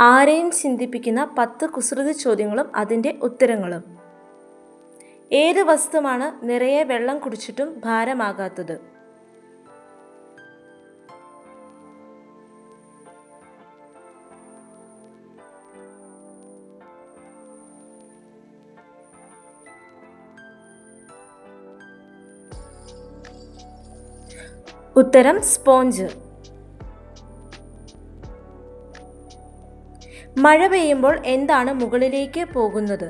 ആരെയും ചിന്തിപ്പിക്കുന്ന പത്ത് കുസൃതി ചോദ്യങ്ങളും അതിന്റെ ഉത്തരങ്ങളും. ഏത് വസ്തുവാണ് നിറയെ വെള്ളം കുടിച്ചിട്ടും ഭാരമാകാത്തത്? ഉത്തരം സ്പോഞ്ച്. മഴ പെയ്യുമ്പോൾ എന്താണ് മുകളിലേക്ക് പോകുന്നത്?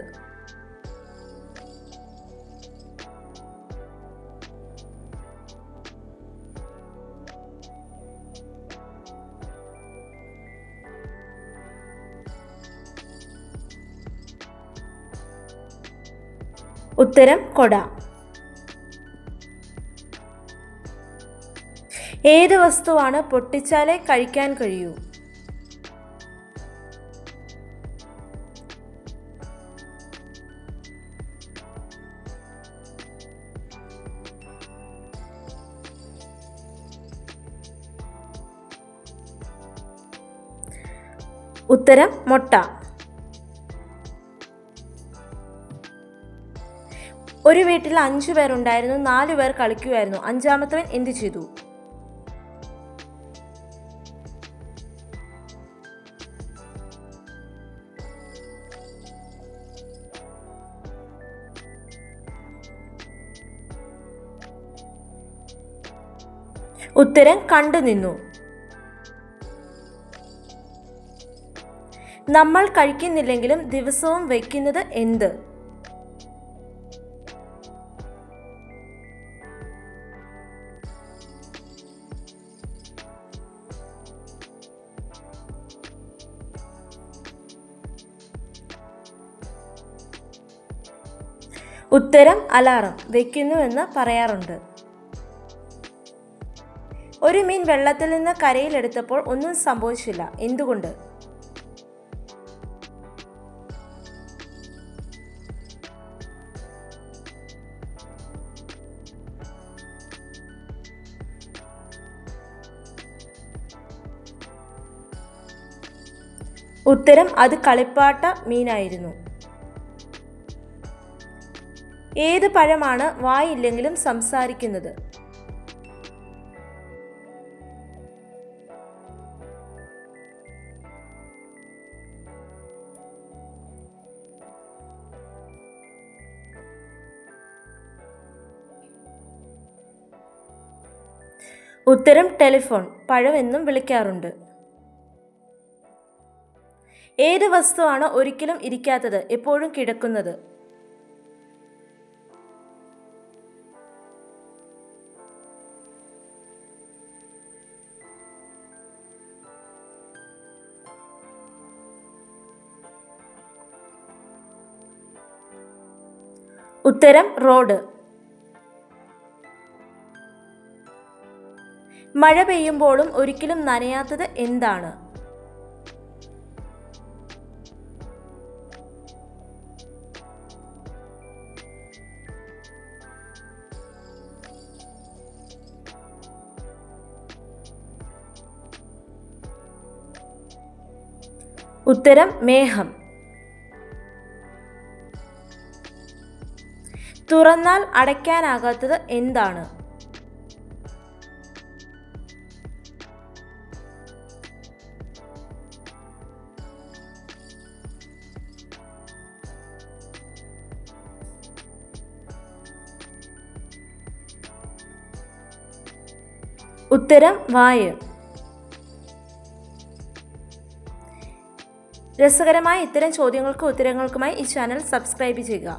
ഉത്തരം കൊട. ഏത് വസ്തുവാണ് പൊട്ടിച്ചാലേ കഴിക്കാൻ കഴിയൂ? ഉത്തരം മുട്ട. ഒരു വീട്ടിൽ അഞ്ചു പേരുണ്ടായിരുന്നു നാലു പേർ കളിക്കുമായിരുന്നു അഞ്ചാമത്തവൻ എന്തു ചെയ്തു? ഉത്തരം കണ്ടു നിന്നു. നമ്മൾ കഴിക്കുന്നില്ലെങ്കിലും ദിവസവും വയ്ക്കുന്നത് എന്ത്? ഉത്തരം അലാറം വെക്കുന്നു എന്ന് പറയാറുണ്ട്. ഒരു മീൻ വെള്ളത്തിൽ നിന്ന് കരയിലെടുത്തപ്പോൾ ഒന്നും സംഭവിച്ചില്ല. എന്തുകൊണ്ട്? ഉത്തരം അത് കളിപ്പാട്ട മീനായിരുന്നു. ഏത് പഴമാണ് വായില്ലെങ്കിലും സംസാരിക്കുന്നത്? ഉത്തരം ടെലിഫോൺ. പഴമെന്നും വിളിക്കാറുണ്ട്. ഏത് വസ്തുവാണോ ഒരിക്കലും ഇരിക്കാത്തത് എപ്പോഴും കിടക്കുന്നത്. ഉത്തരം റോഡ്. മഴ പെയ്യുമ്പോഴും ഒരിക്കലും നനയാത്തത് എന്താണ്? ഉത്തരം മേഹം. തുറന്നാൽ അടയ്ക്കാനാകാത്തത് എന്താണ്? ഉത്തരം വായ. രസകരമായ ഇത്തരം ചോദ്യങ്ങൾക്കും ഉത്തരങ്ങൾക്കുമായി ഈ ചാനൽ സബ്സ്ക്രൈബ് ചെയ്യുക.